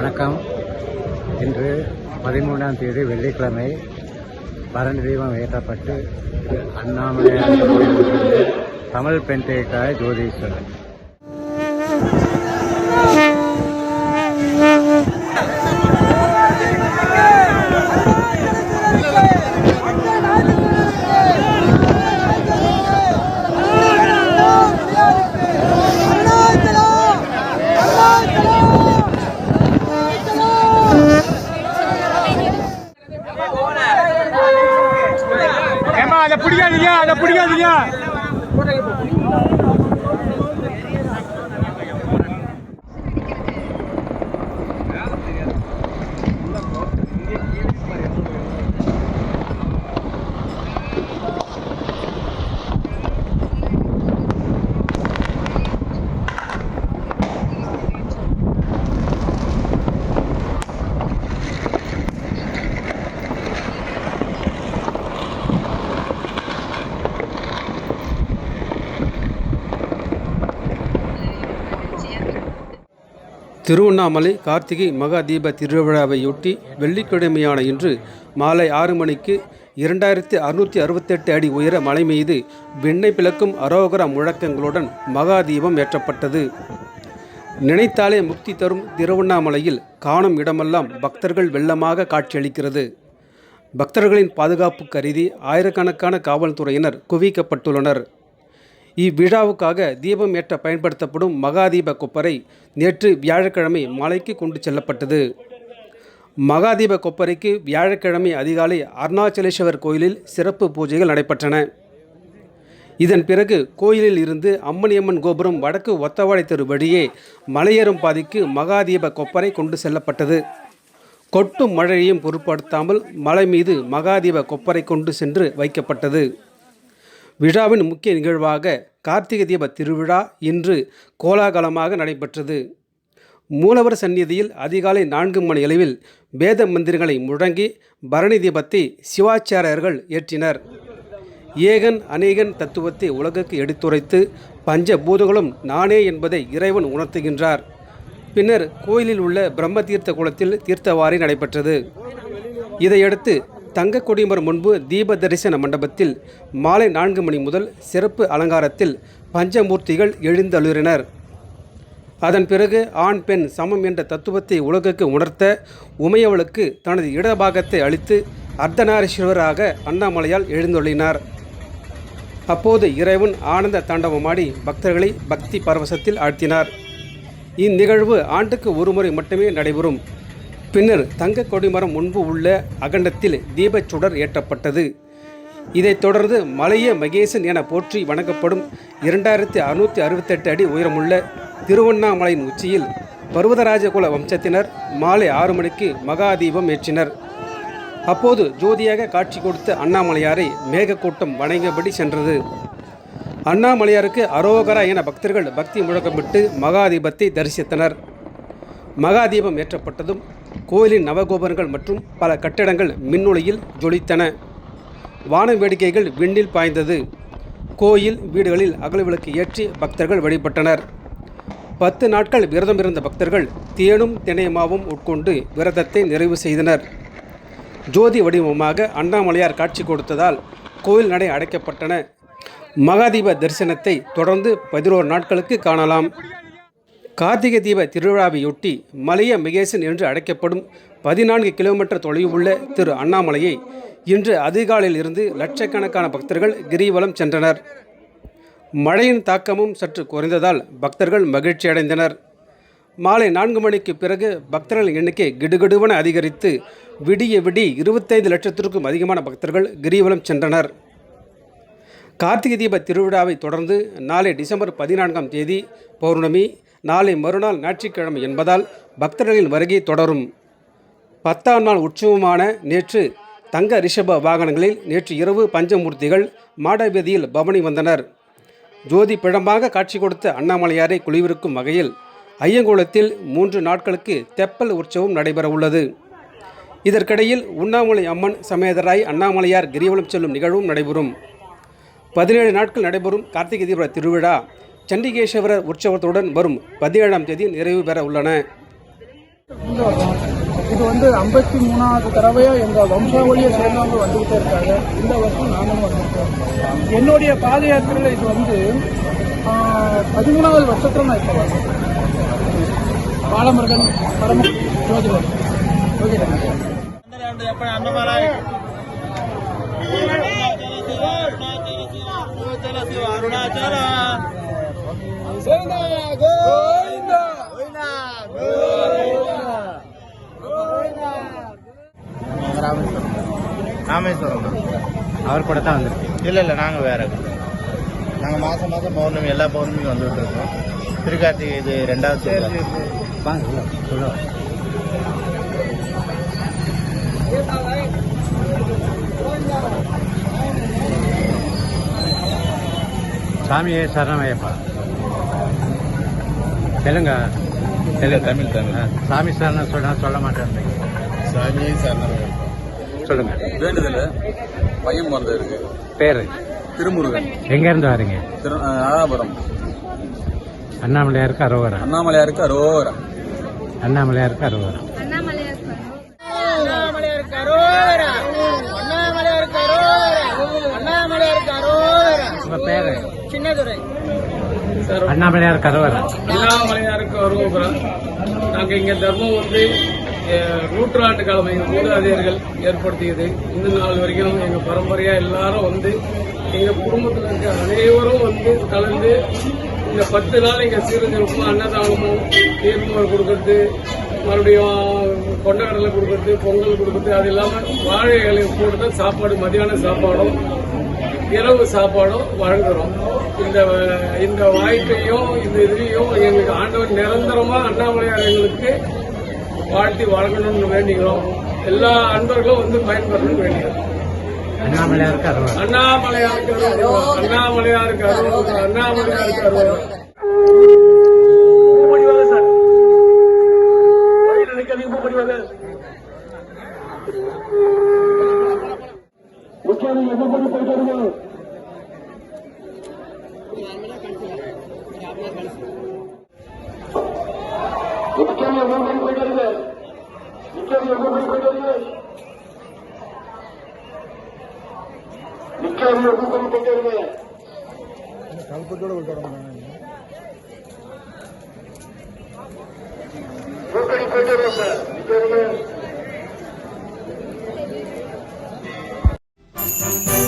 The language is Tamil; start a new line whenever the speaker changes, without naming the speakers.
வணக்கம். இன்று பதிமூணாம் தேதி வெள்ளிக்கிழமை பரணி தீபம் ஏற்றப்பட்டு அண்ணாமலையார் தமிழ் பெண் தேக்காய்
ஜோதீஸ்வரன் அதை பிடிக்காதீங்க அதை பிடிக்காதீங்க.
திருவண்ணாமலை கார்த்திகை மகா தீப திருவிழாவையொட்டி வெள்ளிக்கிழமையான இன்று மாலை ஆறு மணிக்கு இரண்டாயிரத்தி அறுநூற்றி அறுபத்தெட்டு அடி உயர மலை மீது விண்ணை பிளக்கும் அரோகர முழக்கங்களுடன் மகா தீபம் ஏற்றப்பட்டது. நினைத்தாலே முக்தி தரும் திருவண்ணாமலையில் காணும் இடமெல்லாம் பக்தர்கள் வெள்ளமாக காட்சியளிக்கிறது. பக்தர்களின் பாதுகாப்பு கருதி ஆயிரக்கணக்கான காவல்துறையினர் குவிக்கப்பட்டுள்ளனர். இவ்விழாவுக்காக தீபம் ஏற்ற பயன்படுத்தப்படும் மகாதீப கொப்பரை நேற்று வியாழக்கிழமை மலைக்கு கொண்டு செல்லப்பட்டது. மகாதீப கொப்பரைக்கு வியாழக்கிழமை அதிகாலை அருணாச்சலேஸ்வரர் கோயிலில் சிறப்பு பூஜைகள் நடைபெற்றன. இதன் பிறகு கோயிலில் இருந்து அம்மணியம்மன் கோபுரம் வடக்கு ஒத்தவாடை தெரு வழியே மலையேறும் பாதைக்கு மகாதீப கொப்பரை கொண்டு செல்லப்பட்டது. கொட்டும் மழையையும் பொருட்படுத்தாமல் மலை மீது மகாதீப கொப்பரை கொண்டு சென்று வைக்கப்பட்டது. விழாவின் முக்கிய நிகழ்வாக கார்த்திகை தீப திருவிழா இன்று கோலாகலமாக நடைபெற்றது. மூலவர் சந்நிதியில் அதிகாலை நான்கு மணி அளவில் வேத மந்திரங்களை முழங்கி பரணி தீபத்தை சிவாச்சாரியர்கள் ஏற்றினர். ஏகன் அநேகன் தத்துவத்தை உலகுக்கு எடுத்துரைத்து பஞ்ச பூதங்களும் நானே என்பதை இறைவன் உணர்த்துகின்றார். பின்னர் கோயிலில் உள்ள பிரம்ம தீர்த்த குளத்தில் தீர்த்தவாரி நடைபெற்றது. இதையடுத்து தங்க கொடிமரம் முன்பு தீப தரிசன மண்டபத்தில் மாலை நான்கு மணி முதல் சிறப்பு அலங்காரத்தில் பஞ்சமூர்த்திகள் எழுந்தழுறினர். அதன் பிறகு ஆண் பெண் சமம் என்ற தத்துவத்தை உலகுக்கு உணர்த்த உமையவளுக்கு தனது இடபாகத்தை அளித்து அர்த்தநாரீஸ்வரராக அண்ணாமலையால் எழுந்தொள்ளினார் அப்போது இறைவன் ஆனந்த தாண்டவமாடி பக்தர்களை பக்தி பரவசத்தில் ஆழ்த்தினார். இந்நிகழ்வு ஆண்டுக்கு ஒருமுறை மட்டுமே நடைபெறும். பின்னர் தங்க கொடிமரம் முன்பு உள்ள அகண்டத்தில் தீபச் சுடர் ஏற்றப்பட்டது. இதைத் தொடர்ந்து மலைய மகேசன் என போற்றி வணங்கப்படும் இரண்டாயிரத்தி அறுநூற்றி அறுபத்தெட்டு அடி உயரமுள்ள திருவண்ணாமலையின் உச்சியில் பர்வதராஜகுல வம்சத்தினர் மாலை ஆறு மணிக்கு மகாதீபம் ஏற்றினர். அப்போது ஜோதியாக காட்சி கொடுத்த அண்ணாமலையாரை மேகக்கூட்டம் வணங்கியபடி சென்றது. அண்ணாமலையாருக்கு அரோகரா என பக்தர்கள் பக்தி முழக்கமிட்டு மகாதீபத்தை தரிசித்தனர். மகாதீபம் ஏற்றப்பட்டதும் கோயிலின் நவகோபுரங்கள் மற்றும் பல கட்டிடங்கள் மின்னொளியில் ஜொலித்தன. வான வேடிக்கைகள் விண்ணில் பாய்ந்தது. கோயில் வீடுகளில் அகல் விளக்கு ஏற்றி பக்தர்கள் வழிபட்டனர். பத்து நாட்கள் விரதம் இருந்த பக்தர்கள் தேனும் திணையமாவும் உட்கொண்டு விரதத்தை நிறைவு செய்தனர். ஜோதி வடிவமாக அண்ணாமலையார் காட்சி கொடுத்ததால் கோயில் நடை அடைக்கப்பட்டன. மகாதீப தரிசனத்தை தொடர்ந்து பதினோரு நாட்களுக்கு காணலாம். கார்த்திகை தீப திருவிழாவையொட்டி மலைய மிகேசன் என்று அழைக்கப்படும் பதினான்கு கிலோமீட்டர் தொலைவுள்ள திரு அண்ணாமலையை இன்று அதிகாலையில் இருந்து லட்சக்கணக்கான பக்தர்கள் கிரிவலம் சென்றனர். மழையின் தாக்கமும் சற்று குறைந்ததால் பக்தர்கள் மகிழ்ச்சி அடைந்தனர். மாலை நான்கு மணிக்கு பிறகு பக்தர்கள் எண்ணிக்கை கிடுகிடுவென அதிகரித்து விடிய விடி இருபத்தைந்து லட்சத்திற்கும் அதிகமான பக்தர்கள் கிரிவலம் சென்றனர். கார்த்திகை தீப திருவிழாவை தொடர்ந்து நாளை டிசம்பர் பதினான்காம் தேதி பௌர்ணமி நாளை மறுநாள் ஞாயிற்றுக்கிழமை என்பதால் பக்தர்களின் வருகை தொடரும். பத்தாம் நாள் உற்சவமான நேற்று தங்க ரிஷப வாகனங்களில் நேற்று இரவு பஞ்சமூர்த்திகள் மாடவீதியில் பவனி வந்தனர். ஜோதி பிழம்பாக காட்சி கொடுத்த அண்ணாமலையாரை குளிவிருக்கும் வகையில் ஐயங்குளத்தில் மூன்று நாட்களுக்கு தெப்பல் உற்சவம் நடைபெற உள்ளது இதற்கிடையில் உண்ணாமலை அம்மன் சமேதராய் அண்ணாமலையார் கிரிவலம் செல்லும் நிகழ்வும் நடைபெறும். பதினேழு நாட்கள் நடைபெறும் கார்த்திகை தீப திருவிழா. சண்டிகேஸ்வரர் உற்சவத்துடன் வரும் பதினேழாம் தேதி நிறைவு பெற உள்ளன.
இது வந்து ஐம்பத்தி மூணாவது தடவையா எங்க வம்சாவளியை சேர்ந்தவங்க வந்துகிட்டே இருக்காங்க. இந்த வருஷம் நாங்களும் வந்திருக்கோம் என்னுடைய பாத யாத்திரையில இது வந்து பதிமூணாவது வருஷத்துல நான் இப்போ வரேன். பாலமுருகன் பரம ஜோதிடர். ஜோதிடர்.
ராமேஸ்வரம்.
அவர் கூட தான் வந்திருக்கு
இல்ல இல்ல நாங்க வேற. நாங்க மாசம் மாசம் பௌர்ணமி எல்லா பௌர்ணமிக்கும் வந்துட்டு இருக்கோம். திருக்கார்த்திகை இது ரெண்டாவது
வாங்க. சாமியே சரணமையப்பா தெலுங்கா. தெலுங்கு
தமிழ், தமிழ்.
சாமி சரணம் சொன்னா சொல்ல மாட்டேன்.
சாமியே சரணம்
சொல்லுங்க.
வேண்டுதல் பையன் பிறந்த இருக்கு.
பேரு?
திருமுருகன்.
எங்க இருந்து வரீங்க?
திரு நாகாபுரம்
அண்ணாமலையாருக்கு அரோகரா.
அண்ணாமலையாருக்கு அரோகரா.
அண்ணாமலையாருக்கு அரோகரா. உங்க பேரு?
சின்னதுரை.
அண்ணாமலையார் அரோகரா
அண்ணாமலையாருக்கு வருவோம் நாங்கள் இங்கே தர்மம் வந்து நூற்றாண்டு காலம் எங்கள் மூதாதையர்கள் ஏற்படுத்தியது. இந்த நாள் வரைக்கும் எங்கள் பரம்பரையா எல்லாரும் வந்து எங்கள் குடும்பத்தில் இருக்க அனைவரும் வந்து கலந்து இந்த பத்து நாள் எங்கள் சீரஞ்சலுக்கும் அன்னதானமும் தீர்மானம் கொடுக்கறது மறுபடியும் கொண்டக்கடலை கொடுக்கறது பொங்கல் கொடுக்கறது அது இல்லாமல் வாழை இலையை போட்டு தான் சாப்பாடு மதியான சாப்பாடும் இரவு சாப்பாடும் வழங்குறோம். இந்த இந்த வாய்ப்பையும் இந்த இதுலையும் எங்களுக்கு ஆண்டவர் நிரந்தரமா அண்ணாமலையார் எங்களுக்கு வாழ்த்தி வழங்கணும்னு வேண்டிக்கிறோம். எல்லா அன்பர்களும் வந்து பயன்பெறணும்னு வேண்டிக்கிறோம்.
அண்ணாமலையாருக்கு அரோகரா
அண்ணாமலையாருக்கு அருள் அண்ணாமலையாருக்கு அருள் அண்ணாமலையாருக்கு அருள்
వచ్చారు ఎన్నుకొని పోతారు
ఇక్కడికి ఎన్నుకొని పోతారు ఇక్కడికి ఎన్నుకొని పోతారు ఇక్కడ ఎన్నుకొని పోతారు కలుపు కూడా ఉంటాడు పోతారు సార్ ఇక్కడ Música